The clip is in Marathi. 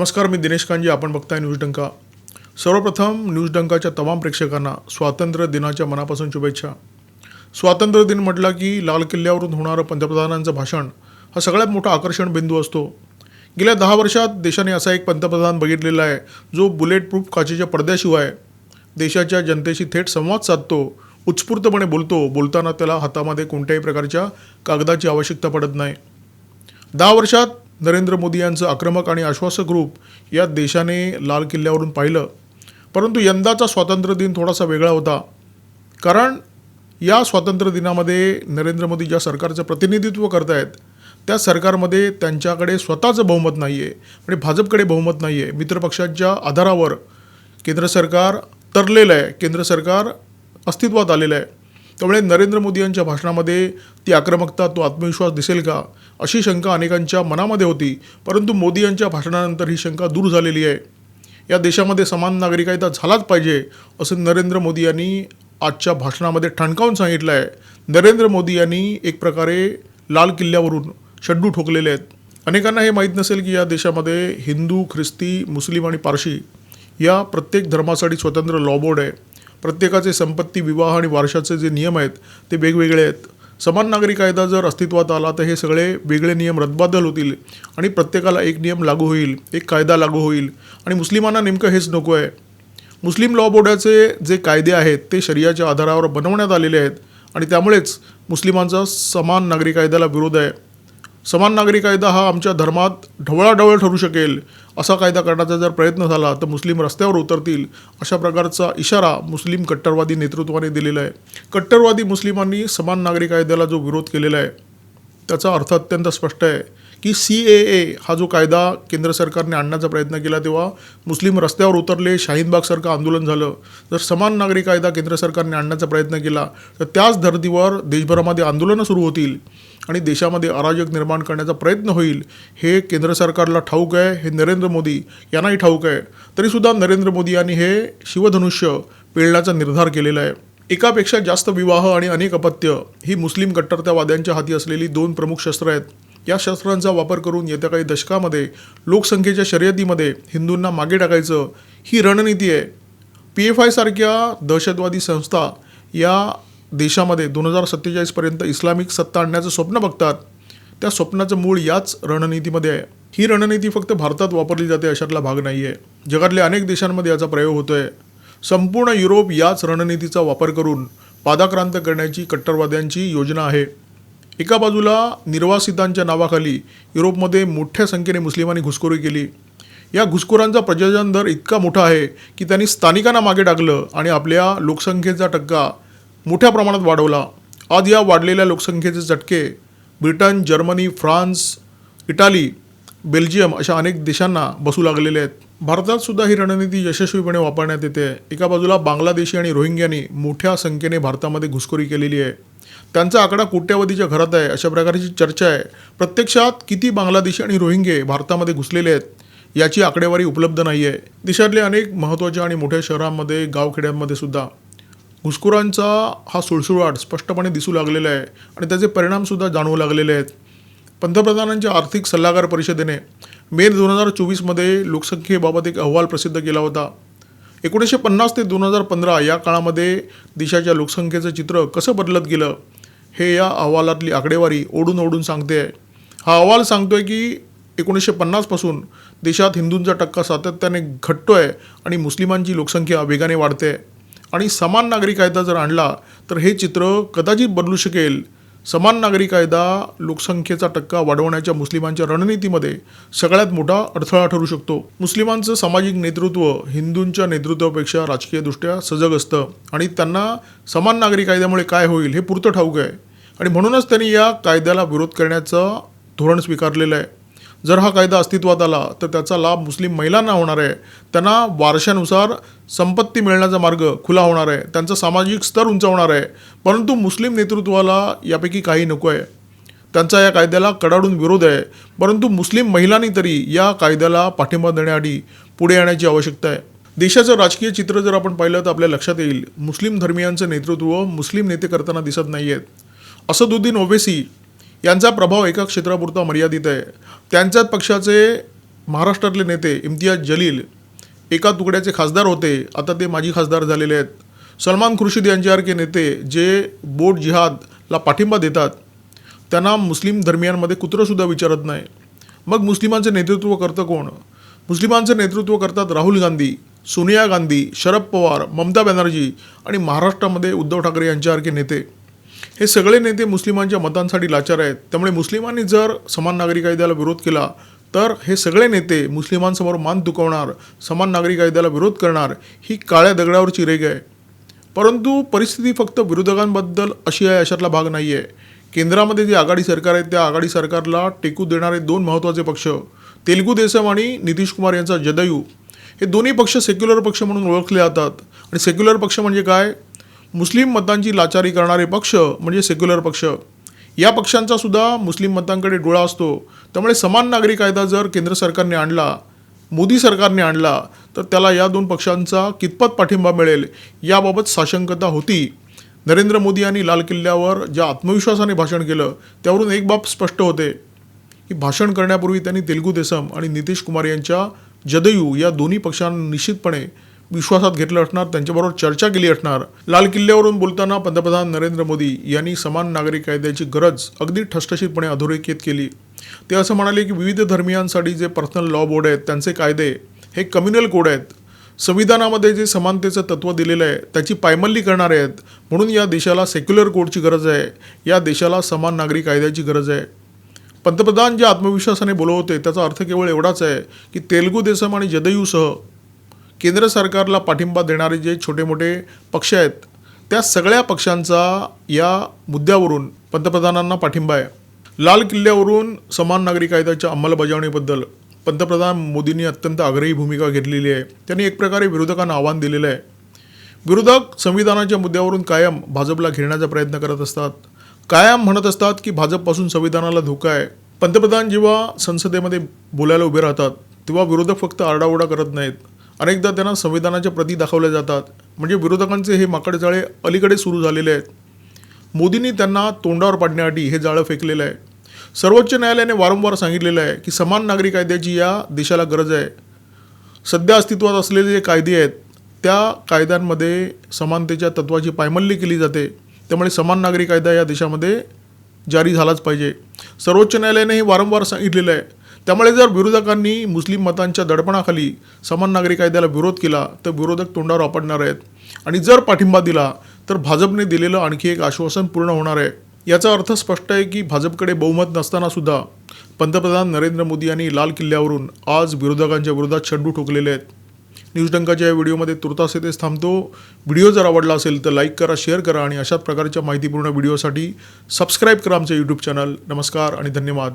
नमस्कार मी दिनेश कांजी आपण बघताय न्यूज डंका. सर्वप्रथम न्यूज डंकाच्या तमाम प्रेक्षकांना स्वातंत्र्य दिनाच्या मनापासून शुभेच्छा. स्वातंत्र्य दिन म्हटला की लाल किल्ल्यावरून होणारं पंतप्रधानांचं भाषण हा सगळ्यात मोठा आकर्षण बिंदू असतो. गेल्या दहा वर्षात देशाने असा एक पंतप्रधान बघितलेला आहे जो बुलेट प्रूफ काचेच्या पडद्याशिवाय देशाच्या जनतेशी थेट संवाद साधतो उत्स्फूर्तपणे बोलतो बोलताना त्याला हातामध्ये कोणत्याही प्रकारच्या कागदाची आवश्यकता पडत नाही. दहा वर्षात नरेंद्र मोदी यांचं आक्रमक आणि आश्वासक रूप या देशाने लाल किल्ल्यावरून पाहिलं. परंतु यंदाचा स्वातंत्र्य दिन थोडासा वेगळा होता. कारण या स्वातंत्र्य दिनामध्ये नरेंद्र मोदी ज्या सरकारचं प्रतिनिधित्व करत आहेत त्या सरकारमध्ये त्यांच्याकडे स्वतःचं बहुमत नाही आहे आणि म्हणजे भाजपकडे बहुमत नाही आहे मित्रपक्षांच्या आधारावर केंद्र सरकार तरलेलं आहे. केंद्र सरकार अस्तित्वात आलेलं आहे. त्यामुळे नरेंद्र मोदी यांच्या भाषणामध्ये ती आक्रमकता तो आत्मविश्वास दिसेल का? अशी शंका अनेकांच्या मनामध्ये होती परंतु मोदी यांच्या भाषणानंतर ही शंका दूर झालेली आहे. या देशामध्ये समान नागरिकायदा झालाच पाहिजे असं नरेंद्र मोदी यांनी आजच्या भाषणामध्ये ठणकावून सांगितलं आहे. नरेंद्र मोदी यांनी एक प्रकारे लाल किल्ल्यावरून शड्डू ठोकलेले आहेत. अनेकांना हे माहीत नसेल की या देशामध्ये हिंदू ख्रिस्ती मुस्लिम आणि पारशी या प्रत्येक धर्मासाठी स्वतंत्र लॉ बोर्ड आहे. प्रत्येकाचे संपत्ती विवाह आणि वारशाचे जे नियम आहेत ते वेगवेगळे आहेत. समान नागरी कायदा जर अस्तित्वात आला तर हे सगळे वेगळे नियम रद्दबादल होतील आणि प्रत्येकाला एक नियम लागू होईल एक कायदा लागू होईल. आणि मुस्लिमांना नेमकं हेच नको आहे. मुस्लिम लॉ बोर्डाचे जे कायदे आहेत ते शरियाच्या आधारावर बनवण्यात आलेले आहेत आणि त्यामुळेच मुस्लिमांचा समान नागरी कायद्याला विरोध आहे. समान नागरी कायदा हा आमच्या धर्मात ढवळाढवळ ठरू शकेल असा कायदा करण्याचा जर प्रयत्न झाला तर मुस्लिम रस्त्यावर उतरतील अशा प्रकारचा इशारा मुस्लिम कट्टरवादी नेतृत्वाने दिलेला आहे. कट्टरवादी मुस्लिमांनी समान नागरी कायद्याला जो विरोध केलेला आहे त्याचा अर्थ अत्यंत स्पष्ट आहे. की सी ए ए हा जो कायदा केंद्र सरकारने आणण्याचा प्रयत्न केला तेव्हा मुस्लिम रस्त्यावर उतरले शाहीनबागसारखं आंदोलन झालं. जर समान नागरी कायदा केंद्र सरकारने आणण्याचा प्रयत्न केला तर त्याच धर्तीवर देशभरामध्ये आंदोलनं सुरू होतील आणि देशामध्ये अराजक निर्माण करण्याचा प्रयत्न होईल हे केंद्र सरकारला ठाऊक आहे. हे नरेंद्र मोदी यांनाही ठाऊक आहे. तरीसुद्धा नरेंद्र मोदी यांनी हे शिवधनुष्य पेळण्याचा निर्धार केलेला आहे. एकापेक्षा जास्त विवाह आणि अनेक अपत्य ही मुस्लिम कट्टरतावाद्यांच्या हाती असलेली दोन प्रमुख शस्त्र आहेत. या शस्त्रांचा वापर करून येत्या काही दशकामध्ये लोकसंख्येच्या शर्यतीमध्ये हिंदूंना मागे टाकायचं ही रणनीती आहे. पी एफ आयसारख्या दहशतवादी संस्था या देशामध्ये दोन हजार सत्तेचाळीसपर्यंत इस्लामिक सत्ता आणण्याचं स्वप्न बघतात. त्या स्वप्नाचं मूळ याच रणनीतीमध्ये आहे. ही रणनीती फक्त भारतात वापरली जाते अशातला भाग नाही आहे जगातल्या अनेक देशांमध्ये याचा प्रयोग होतो आहे संपूर्ण युरोप याच रणनीतीचा वापर करून पादाक्रांत करण्याची कट्टरवाद्यांची योजना आहे. एका बाजूला निर्वासितांच्या नावाखाली युरोपमध्ये मोठ्या संख्येने मुस्लिमांनी घुसखोरी केली. या घुसखोरांचा प्रजनन दर इतका मोठा आहे की त्यांनी स्थानिकांना मागे टाकलं आणि आपल्या लोकसंख्येचा टक्का मोठ्या प्रमाणात वाढवला. आज या वाढलेल्या लोकसंख्येचे चटके Britain Germany France Italy Belgium अशा अनेक देशांना बसू लागलेले आहेत. भारतात सुद्धा ही रणनीती यशस्वीपणे वापरण्यात येते. एका बाजूला बांगलादेशी आणि रोहिंग्यांनी मोठ्या संख्येने भारतामध्ये घुसखोरी केलेली आहे. त्यांचा आकडा कोट्यावधीच्या घरात आहे. अशा प्रकारची चर्चा आहे. प्रत्यक्षात किती बांगलादेशी आणि रोहिंगे भारतामध्ये घुसलेले आहेत याची आकडेवारी उपलब्ध नाही आहे. देशातल्या अनेक महत्त्वाच्या आणि मोठ्या शहरांमध्ये गावखेड्यांमध्ये सुद्धा. घुसखोरांचा हा सुळसुळाट स्पष्टपणे दिसू लागलेला आहे आणि त्याचे परिणामसुद्धा जाणवू लागलेले आहेत. पंतप्रधानांच्या आर्थिक सल्लागार परिषदेने मे दोन हजार चोवीसमध्ये लोकसंख्येबाबत एक अहवाल प्रसिद्ध केला होता. एकोणीसशे पन्नास ते दोन हजार पंधरा या काळामध्ये देशाच्या लोकसंख्येचं चित्र कसं बदलत गेलं? हे या अहवालातली आकडेवारी ओढून ओढून सांगते. आहे हा अहवाल सांगतो आहे की एकोणीसशे पन्नासपासून देशात हिंदूंचा टक्का सातत्याने घटतो आहे आणि मुस्लिमांची लोकसंख्या वेगाने वाढते. आहे आणि समान नागरी कायदा जर आणला तर हे चित्र कदाचित बदलू शकेल. समान नागरी कायदा लोकसंख्येचा टक्का वाढवण्याच्या मुस्लिमांच्या रणनीतीमध्ये सगळ्यात मोठा अडथळा ठरू शकतो. मुस्लिमांचं सामाजिक नेतृत्व हिंदूंच्या नेतृत्वापेक्षा राजकीयदृष्ट्या सजग असतं. आणि त्यांना समान नागरी कायद्यामुळे काय होईल हे पुरतं ठाऊक आहे. आणि म्हणूनच त्यांनी या कायद्याला विरोध करण्याचं धोरण स्वीकारलेलं आहे. जर हा कायदा अस्तित्वात आला तर त्याचा लाभ मुस्लिम महिलांना होणार आहे. त्यांना वारशानुसार संपत्ती मिळण्याचा मार्ग खुला होणार आहे. त्यांचा सामाजिक स्तर उंचावणार आहे. परंतु मुस्लिम नेतृत्वाला यापैकी काही नको आहे. त्यांचा या कायद्याला कडाडून विरोध आहे. परंतु मुस्लिम महिलांनी तरी या कायद्याला पाठिंबा देण्याआधी पुढे येण्याची आवश्यकता आहे. देशाचं राजकीय चित्र जर आपण पाहिलं तर आपल्या लक्षात येईल मुस्लिम धर्मियांचं नेतृत्व मुस्लिम नेते करताना दिसत नाही आहेत असदुद्दीन ओवेसी यांचा प्रभाव एका क्षेत्रापुरता मर्यादित आहे. त्यांच्याच पक्षाचे महाराष्ट्रातले नेते इम्तियाज जलील एका तुकड्याचे खासदार होते. आता ते माजी खासदार झालेले आहेत. सलमान खुर्शीद यांच्यासारखे नेते जे बोट जिहादला पाठिंबा देतात त्यांना मुस्लिम धर्मियांमध्ये कुत्रंसुद्धा विचारत नाही. मग मुस्लिमांचं नेतृत्व करतं कोण? मुस्लिमांचं नेतृत्व करतात राहुल गांधी सोनिया गांधी शरद पवार ममता बॅनर्जी आणि महाराष्ट्रामध्ये उद्धव ठाकरे यांच्यासारखे नेते. हे सगळे नेते मुस्लिमांच्या मतांसाठी लाचार आहेत. त्यामुळे मुस्लिमांनी जर समान नागरी कायद्याला विरोध केला तर हे सगळे नेते मुस्लिमांसमोर मान दुखवणार समान नागरी कायद्याला विरोध करणार ही काळ्या दगडावरची रेग आहे. परंतु परिस्थिती फक्त विरोधकांबद्दल अशी आहे अशातला भाग नाही आहे केंद्रामध्ये जे आघाडी सरकार आहे त्या आघाडी सरकारला टेकू देणारे दोन महत्त्वाचे पक्ष तेलगू देसम आणि नितीश कुमार यांचा जदयू. हे दोन्ही पक्ष सेक्युलर पक्ष म्हणून ओळखले जातात. आणि सेक्युलर पक्ष म्हणजे काय? मुस्लिम मतांची लाचारी करणारे पक्ष म्हणजे सेक्युलर पक्ष. या पक्षांचा सुद्धा मुस्लिम मतांकडे डोळा असतो. त्यामुळे समान नागरी कायदा जर केंद्र सरकारने आणला मोदी सरकारने आणला तर त्याला या दोन पक्षांचा कितपत पाठिंबा मिळेल याबाबत साशंकता होती. नरेंद्र मोदी यांनी लाल किल्ल्यावर ज्या आत्मविश्वासाने भाषण केलं त्यावरून एक बाब स्पष्ट होते. की भाषण करण्यापूर्वी त्यांनी तेलुगू देसम आणि नितीश कुमार यांच्या जदयू या दोन्ही पक्षांना निश्चितपणे विश्वासात घेतलं असणार त्यांच्याबरोबर चर्चा केली असणार. लाल किल्ल्यावरून बोलताना पंतप्रधान नरेंद्र मोदी यांनी समान नागरी कायद्याची गरज अगदी ठसठशीतपणे अधोरेखित केली. ते असं म्हणाले की विविध धर्मियांसाठी जे पर्सनल लॉ बोर्ड आहेत त्यांचे कायदे हे कम्युनल कोड आहेत. संविधानामध्ये जे समानतेचं तत्त्व दिलेलं आहे त्याची पायमल्ली करणारे आहेत. म्हणून या देशाला सेक्युलर कोडची गरज आहे. या देशाला समान नागरी कायद्याची गरज आहे. पंतप्रधान ज्या आत्मविश्वासाने बोलवते त्याचा अर्थ केवळ एवढाच आहे की तेलुगू देसम आणि जदयूसह केंद्र सरकारला पाठिंबा देणारे जे छोटे मोठे पक्ष आहेत त्या सगळ्या पक्षांचा या मुद्द्यावरून पंतप्रधानांना पाठिंबा आहे. लाल किल्ल्यावरून समान नागरी कायद्याच्या अंमलबजावणीबद्दल. पंतप्रधान मोदींनी अत्यंत आग्रही भूमिका घेतलेली आहे. त्यांनी एक प्रकारे विरोधकांना आव्हान दिलेलं आहे. विरोधक संविधानाच्या मुद्द्यावरून कायम भाजपला घेण्याचा प्रयत्न करत असतात. कायम म्हणत असतात की भाजपपासून संविधानाला धोका आहे. पंतप्रधान जेव्हा संसदेमध्ये बोलायला उभे राहतात तेव्हा विरोधक फक्त आरडाओरडा करत नाहीत. अनेकदा त्यांना संविधानाच्या प्रती दाखवल्या जातात. म्हणजे विरोधकांचे हे माकडे अलीकडे सुरू झालेले आहेत. मोदींनी त्यांना तोंडावर पाडण्यासाठी हे जाळं फेकलेलं आहे. सर्वोच्च न्यायालयाने वारंवार सांगितलेलं आहे की समान नागरी कायद्याची या देशाला गरज आहे. सध्या अस्तित्वात असलेले जे कायदे आहेत त्या कायद्यांमध्ये समानतेच्या तत्वाची पायमल्ली केली जाते. त्यामुळे समान नागरी कायदा या देशामध्ये जारी झालाच पाहिजे. सर्वोच्च न्यायालयाने हे वारंवार सांगितलेलं आहे त्यामुळे जर विरोधकांनी मुस्लिम मतांच्या दडपणाखाली समान नागरी कायद्याला विरोध केला तर विरोधक तोंडावर आपडणार आहेत. आणि जर पाठिंबा दिला तर भाजपने दिलेलं आणखी एक आश्वासन पूर्ण होणार आहे. याचा अर्थ स्पष्ट आहे की भाजपकडे बहुमत नसताना सुद्धा पंतप्रधान नरेंद्र मोदी यांनी लाल किल्ल्यावरून आज विरोधकांच्या विरोधात छड्डू ठोकलेले आहेत. न्यूज डंकाच्या या व्हिडिओमध्ये तुर्तास येथेच थांबतो. व्हिडिओ जर आवडला असेल तर लाईक करा शेअर करा आणि अशाच प्रकारच्या माहितीपूर्ण व्हिडिओसाठी सबस्क्राईब करा आमचं यूट्यूब चॅनल नमस्कार आणि धन्यवाद.